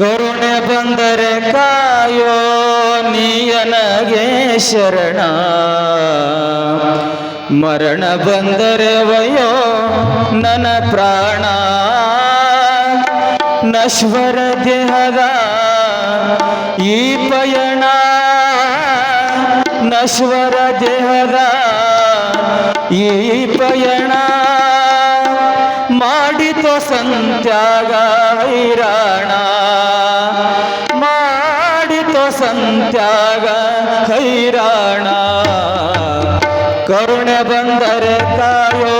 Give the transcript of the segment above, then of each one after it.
ಕರುಣೆ ಬಂದರೆ ಕಾಯೋ ನೀಯನಗೆ ಶರಣ. ಮರಣ ಬಂದರೆ ವಯೋ ನನ್ನ ಪ್ರಾಣ. ನಶ್ವರ ದೇಹದ ಈ ಪಯಣ. ನಶ್ವರ ದೇಹದ ಈ ಪಯಣ. ಸಂತ್ಯಾಗ ಹೈರಾಣ ಮಾಡಿತೋ ಸಂತ್ಯಾಗ ಹೈರಾಣ ಕರುಣೆ ಬಂದರೆ ಕಾಯೋ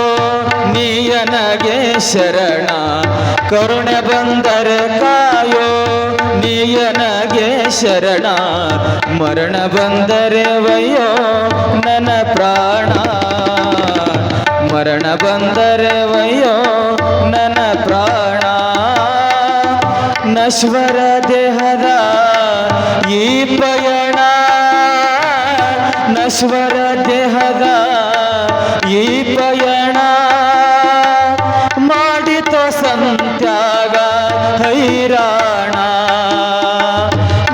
ನೀಯನಗೆ ಶರಣ. ಕರುಣೆ ಬಂದರೆ ಕಾಯೋ ನೀಯನಗೆ ಶರಣ. ಮರಣ ಬಂದರೆ ವಯ್ಯೋ ನನ್ನ ಪ್ರಾಣ. ಮರಣ ಬಂದರೆ ವಯ್ಯೋ ನನ್ನ ಪ್ರಾಣ. ನಶ್ವರ ದೇಹದ ಈ ಪಯಣ. ನಶ್ವರ ದೇಹದ ಈ ಪಯಣ. ಮಾಡಿತೋ ಸಂತ್ಯಾಗ ಹೈರಾಣ.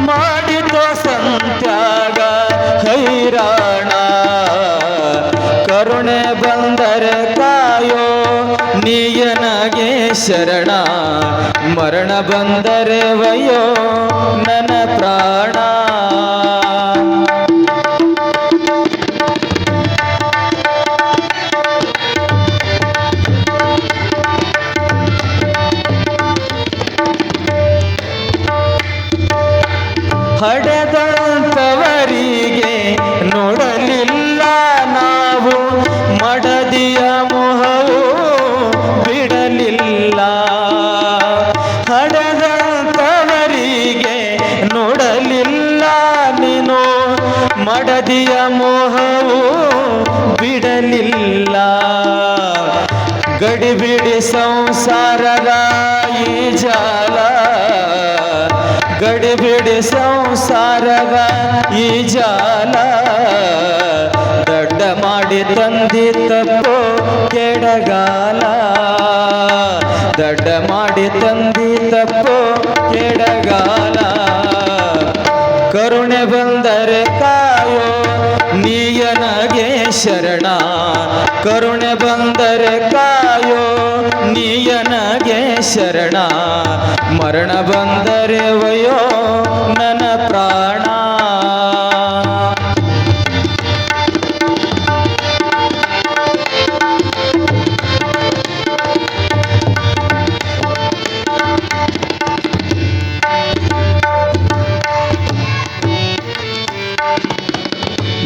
ಮಾಡಿತೋ ಸಂತ್ಯಾಗ ಹೈರಾಣ. ಕರುಣೆ ಬಂದರೆ ಕಾ ಶರಣ ಮರಣ ಬಂದರೆ ವಯೋ ನನ್ನ ಪ್ರಾಣ ಹಡೆದಂತವರಿಗೆ ಗಡಿಬಿಡಿ ಸಂಸಾರದ ಈ ಜಾಲ. ಗಡಿಬಿಡಿ ಸಂಸಾರದ ಈ ಜಾಲ. ದಡ್ಡ ಮಾಡಿ ತಂದಿ ತಪ್ಪು ಕೆಡಗಾಲ. ದಡ್ಡ ಮಾಡಿ ತಂದಿ ತಪ್ಪು ಕೆಡಗಾಲ. ಕರುಣೆ ಬಂದರೆ ನೀಯನಗೆ ಶರಣ ಕರುಣೆ ಬಂದರೆ ಕಾಯೋ ನೀಯನಗೆ ಶರಣ. ಮರಣ ಬಂದರೆ ವಯೋ ನನ್ನ ಪ್ರಾಣ.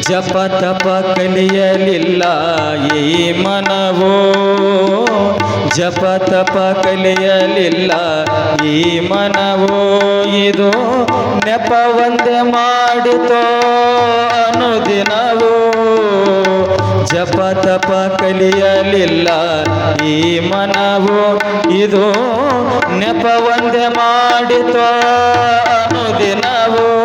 ಜಪ ತಪ ಕಲಿಯಲಿಲ್ಲ ಈ ಮನವೋ. ಜಪ ತಪ ಕಲಿಯಲಿಲ್ಲ ಈ ಮನವೋ. ಇದು ನೆಪ ಒಂದೆ ಮಾಡಿತೋ ಅನುದಿನವೋ. ಜಪ ತಪ ಕಲಿಯಲಿಲ್ಲ ಈ ಮನವು. ಇದು ನೆಪ ಒಂದೆ ಮಾಡಿತೋ ಅನುದಿನವೋ.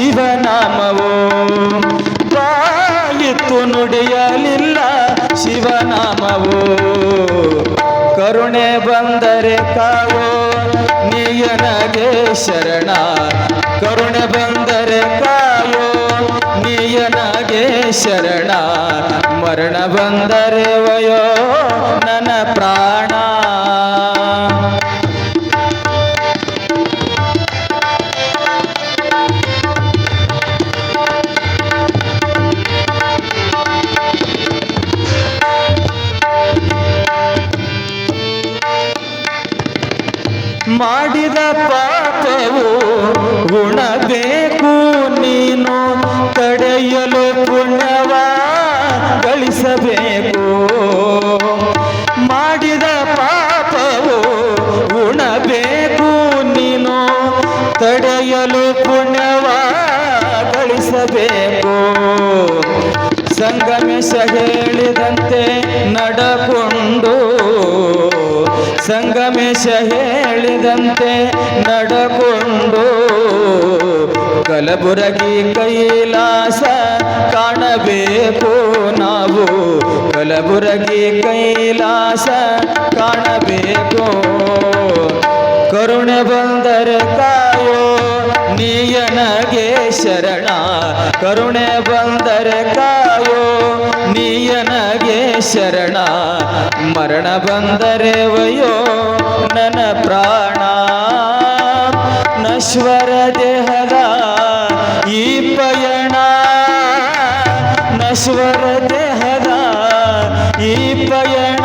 ಶಿವನಾಮವು? ಬಾಯಿತ್ತು ನುಡಿಯಲಿಲ್ಲ ಶಿವನಾಮವು? ಕರುಣೆ ಬಂದರೆ ಕಾವೋ? ನಿಯನಗೆ ಶರಣ. ಕರುಣೆ ಬಂದರೆ ಕಾಯೋ ನಿಯನಗೆ ಶರಣ. ಮರಣ ಬಂದರೆ ವಯೋ, ನನ್ನ ಪ್ರಾಣ. ಮಾಡಿದ ಪಾಪವು ಗುಣಬೇಕು ನೀನು, ತಡೆಯಲು ಪುಣ್ಯವ ಗಳಿಸಬೇಕು. ಮಾಡಿದ ಪಾಪವು ಗುಣಬೇಕು ನೀನು, ತಡೆಯಲು ಪುಣ್ಯವ ಗಳಿಸಬೇಕು. ಸಂಗಮೇಶ ಹೇಳಿದಂತೆ ನಡಕೊಂಡು ಸಂಗಮೇಶ ಹೇಳಿದಂತೆ ನಡಕೊಂಡು ಕಲಬುರಗಿ ಕೈಲಾಸ ಕಾಣಬೇಕು ನಾವು. ಕಲಬುರಗಿ ಕೈಲಾಸ ಕಾಣಬೇಕು. ಕರುಣೆ ಬಂದರೆ ಕಾಯೋ ನೀಯನಗೆ ಶರಣ. ಕರುಣೆ ಬಂದರೆ ನೀಯನಗೆ ಶರಣ. ಮರಣ ಬಂದರೆ ವಯೋ ನನ್ನ ಪ್ರಾಣ. ನಶ್ವರ ದೇಹದ ಈ ಪಯಣ. ನಶ್ವರ ದೇಹದ ಈ ಪಯಣ.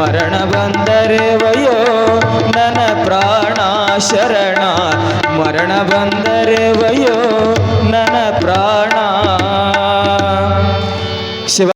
ಮರಣ ಬಂದರೆ ವಯೋ ನನ್ನ ಪ್ರಾಣ ಶರಣ. ಮರಣ ಬಂದರೆ ವಯೋ ನನ್ನ ಪ್ರಾಣ. ಶಿವ